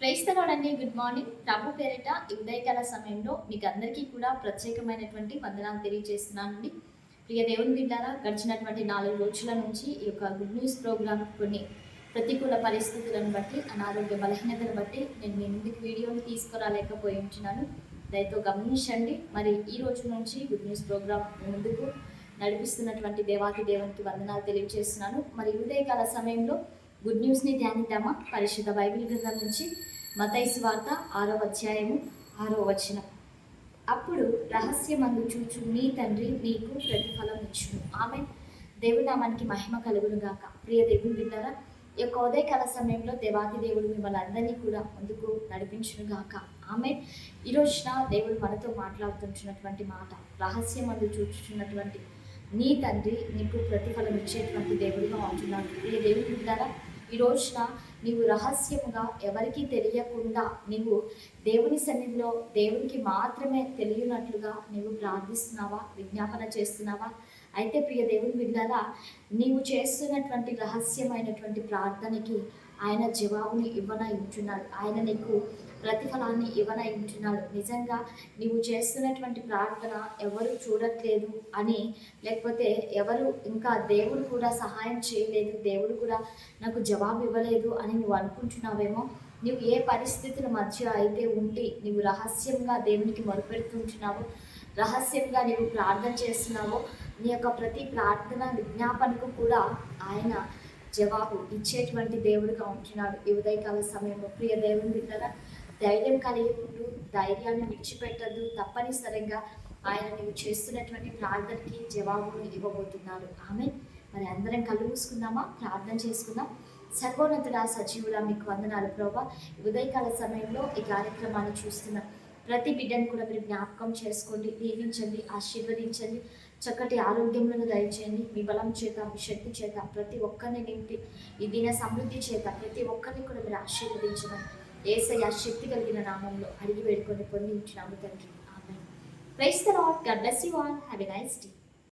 క్రైస్తవుడండి good morning. ప్రభు పేరిట ఈ ఉదయకాల సమయంలో మీకు అందరికీ కూడా ప్రత్యేకమైనటువంటి వందనాలు తెలియజేస్తున్నానండి. ప్రియ దేవుని బిడ్డారా గడిచినటువంటి నాలుగు రోజుల నుంచి ఈ యొక్క గుడ్ న్యూస్ ప్రోగ్రామ్ కొన్ని ప్రతికూల పరిస్థితులను బట్టి అనారోగ్య బలహీనతను బట్టి నేను మీ ముందుకు వీడియోని తీసుకురాలేకపోయి ఉంటున్నాను. దయతో గమనించండి. మరి ఈ రోజు నుంచి గుడ్ న్యూస్ ప్రోగ్రామ్ ముందుకు నడిపిస్తున్నటువంటి దేవాకి దేవునికి వందనాలు తెలియజేస్తున్నాను. మరి ఉదయకాల సమయంలో గుడ్ న్యూస్ని ధ్యానిద్దామా? పరిశుద్ధ బైబిల్ గ్రంథం నుంచి మతైసు వార్త ఆరో అధ్యాయము ఆరో వచనం. అప్పుడు రహస్యమందు చూచు నీ తండ్రి నీకు ప్రతిఫలం ఇచ్చును. ఆమె దేవుడు నామానికి మహిమ కలుగును గాక. ప్రియ దేవుని బిడ్డారా ఈ యొక్క ఉదయకాల సమయంలో దేవాది దేవుడు మిమ్మల్ని అందరినీ కూడా ముందుకు నడిపించును గాక. ఆమె ఈరోజున దేవుడు మనతో మాట్లాడుతుంటున్నటువంటి మాట రహస్యమందు చూచుచున్నటువంటి నీ తండ్రి నీకు ప్రతిఫలం ఇచ్చేటువంటి దేవుడిగా ఉంటున్నాడు. ప్రియ దేవుడి బిడ్డారా ఈ రోజున నీవు రహస్యముగా ఎవరికి తెలియకుండా నీవు దేవుని సన్నిధిలో దేవునికి మాత్రమే తెలియనట్లుగా నీవు ప్రార్థిస్తున్నావా? విజ్ఞాపన చేస్తున్నావా? అయితే ప్రియ దేవుని బిడ్డారా నీవు చేస్తున్నటువంటి రహస్యమైనటువంటి ప్రార్థనకి ఆయన జవాబుని ఇవ్వన ఉంటున్నాడు ఆయన నీకు ప్రతిఫలాన్ని ఇవ్వన ఇంటున్నాడు నిజంగా నీవు చేస్తున్నటువంటి ప్రార్థన ఎవరు చూడట్లేదు అని లేకపోతే ఎవరు ఇంకా దేవుడు కూడా సహాయం చేయలేదు దేవుడు కూడా నాకు జవాబు ఇవ్వలేదు అని నువ్వు అనుకుంటున్నావేమో? నువ్వు ఏ పరిస్థితుల మధ్య అయితే ఉండి నువ్వు రహస్యంగా దేవునికి మొరుపెడుతుంటున్నావో రహస్యంగా నీవు ప్రార్థన చేస్తున్నావో నీ యొక్క ప్రతి ప్రార్థన విజ్ఞాపనకు కూడా ఆయన జవాబు ఇచ్చేటువంటి దేవుడిగా ఉంటున్నాడు. ఈ ఉదయకాల సమయంలో. ప్రియ దేవుని కదా ధైర్యం కలిగి ఉంటూ ధైర్యాన్ని విడిచిపెట్టద్దు. తప్పనిసరిగా ఆయన నీవు చేస్తున్నటువంటి ప్రార్థనకి జవాబును ఇవ్వబోతున్నాడు. ఆమె మరి అందరం కళ్ళు మూసుకుందామా? ప్రార్థన చేసుకుందాం. సర్వోన్నతుడా సజీవుడా మీకు వందనాలు. ప్రభా ఉదయకాల సమయంలో ఈ కార్యక్రమాన్ని చూస్తున్నాం ప్రతి బిడ్డను కూడా మీరు జ్ఞాపకం చేసుకోండి దీవించండి ఆశీర్వదించండి చక్కటి ఆరోగ్యములను దయచేయండి. మీ బలం చేత మీ శక్తి చేత ప్రతి ఒక్కరిని నింపి ఈ దిన సమృద్ధి చేత ప్రతి ఒక్కరిని కూడా మీరు ఆశీర్వదించమని ఏసయ్య శక్తి కలిగిన నామంలో అడిగి వేడుకొని పొందించినాము తండ్రి. ఆమె praise the lord God bless you all have a nice day